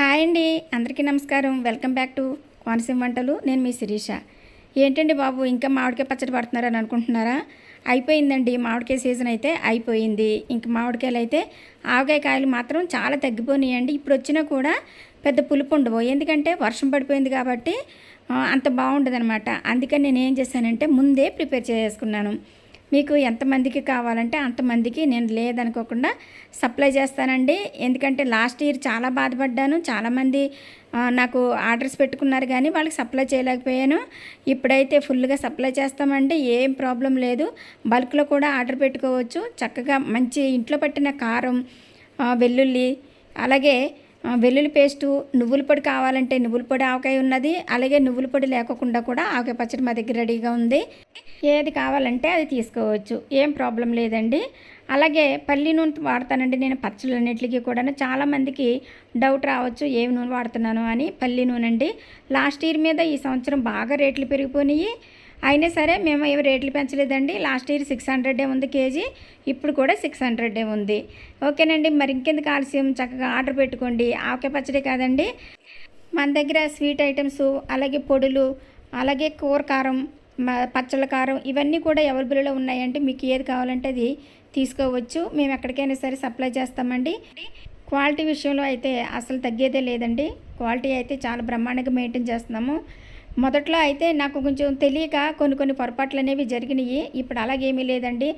Hi అండి. అందరికీ నమస్కారం. వెల్కమ్ బ్యాక్ టు కోనసీమ వంటలు. నేను మీ శిరీష. ఏంటండి బాబు ఇంకా మామిడికాయ పచ్చడి పడుతున్నారని అనుకుంటున్నారా? అయిపోయిందండి. మామిడికాయ సీజన్ అయితే అయిపోయింది. ఇంక మామిడికాయలు అయితే ఆవకాయ కాయలు మాత్రం చాలా తగ్గిపోయినాయండి. ఇప్పుడు వచ్చినా కూడా పెద్ద పులుపు ఉండవు. ఎందుకంటే వర్షం పడిపోయింది కాబట్టి అంత బాగుండదు అనమాట అందుకని నేను ఏం చేశానంటే ముందే ప్రిపేర్ చేసుకున్నాను. మీకు ఎంతమందికి కావాలంటే అంతమందికి నేను లేదనుకోకుండా సప్లై చేస్తానండి. ఎందుకంటే లాస్ట్ ఇయర్ చాలా బాధపడ్డాను. చాలామంది నాకు ఆర్డర్స్ పెట్టుకున్నారు కానీ వాళ్ళకి సప్లై చేయలేకపోయాను. ఇప్పుడైతే ఫుల్గా సప్లై చేస్తామండి. ఏం ప్రాబ్లం లేదు. బల్క్లో కూడా ఆర్డర్ పెట్టుకోవచ్చు. చక్కగా మంచి ఇంట్లో పట్టిన కారం వెల్లుల్లి అలాగే వెల్లుల్లి పేస్టు నువ్వుల పొడి కావాలంటే నువ్వుల పొడి ఆవకాయ ఉన్నది అలాగే నువ్వుల పొడి లేకుండా కూడా ఆవకాయ పచ్చడి మా దగ్గర రెడీగా ఉంది. ఏది కావాలంటే అది తీసుకోవచ్చు ఏం ప్రాబ్లం లేదండి. అలాగే పల్లి నూనె వాడతానండి నేను పచ్చళ్ళన్నిటికీ కూడా చాలామందికి డౌట్ రావచ్చు ఏమి నూనె వాడుతున్నాను అని. పల్లి నూనె అండి. లాస్ట్ ఇయర్ మీద ఈ సంవత్సరం బాగా రేట్లు పెరిగిపోయినాయి. అయినా సరే మేము ఏమి రేట్లు పెంచలేదండి. లాస్ట్ ఇయర్ సిక్స్ హండ్రెడే ఉంది కేజీ. ఇప్పుడు కూడా సిక్స్ హండ్రెడే ఉంది. ఓకేనండి మరి ఇంకెందుకు ఆలస్యం? చక్కగా ఆర్డర్ పెట్టుకోండి. ఆవకాయ పచ్చడి కాదండి. మన దగ్గర స్వీట్ ఐటమ్స్ అలాగే పొడులు అలాగే కూర కారం పచ్చళ్ళ కారం ఇవన్నీ కూడా అవైలబుల్లో ఉన్నాయంటే మీకు ఏది కావాలంటే అది తీసుకోవచ్చు. మేము ఎక్కడికైనా సరే సప్లై చేస్తామండి. క్వాలిటీ విషయంలో అయితే అసలు తగ్గేదే లేదండి. క్వాలిటీ అయితే చాలా బ్రహ్మాండంగా మెయింటైన్ చేస్తున్నాము. మొదట్లో అయితే నాకు కొంచెం తెలియక కొన్ని కొన్ని పొరపాట్లు అనేవి జరిగినాయి. ఇప్పుడు అలాగేమీ లేదండి.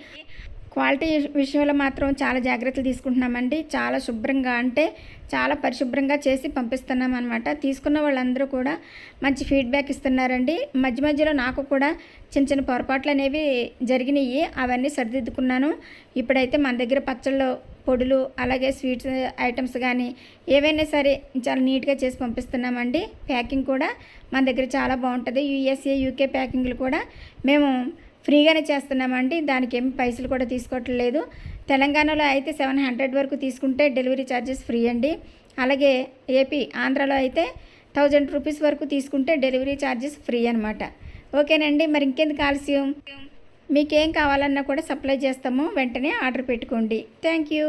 క్వాలిటీ విషయంలో మాత్రం చాలా జాగ్రత్తలు తీసుకుంటున్నామండి. చాలా శుభ్రంగా అంటే చాలా పరిశుభ్రంగా చేసి పంపిస్తున్నాం అనమాట తీసుకున్న వాళ్ళందరూ కూడా మంచి ఫీడ్బ్యాక్ ఇస్తున్నారండి. మధ్య మధ్యలో నాకు కూడా చిన్న చిన్న పొరపాట్లు అనేవి జరిగినాయి. అవన్నీ సరిదిద్దుకున్నాను. ఇప్పుడైతే మన దగ్గర పచ్చళ్ళు పొడులు అలాగే స్వీట్స్ ఐటమ్స్ కానీ ఏవైనా సరే చాలా నీట్గా చేసి పంపిస్తున్నామండి. ప్యాకింగ్ కూడా మన దగ్గర చాలా బాగుంటుంది. యూఎస్ఏ యూకే ప్యాకింగ్లు కూడా మేము ఫ్రీగానే చేస్తున్నామండి. దానికి ఏమి పైసలు కూడా తీసుకోవట్లేదు. తెలంగాణలో అయితే సెవెన్ హండ్రెడ్ వరకు తీసుకుంటే డెలివరీ ఛార్జెస్ ఫ్రీ అండి. అలాగే ఏపీ ఆంధ్రాలో అయితే థౌజండ్ రూపీస్ వరకు తీసుకుంటే డెలివరీ ఛార్జెస్ ఫ్రీ అనమాట ఓకేనండి మరి ఇంకెందుకు ఆలస్యం? మీకేం కావాలన్నా కూడా సప్లై చేస్తాము. వెంటనే ఆర్డర్ పెట్టుకోండి. Thank you.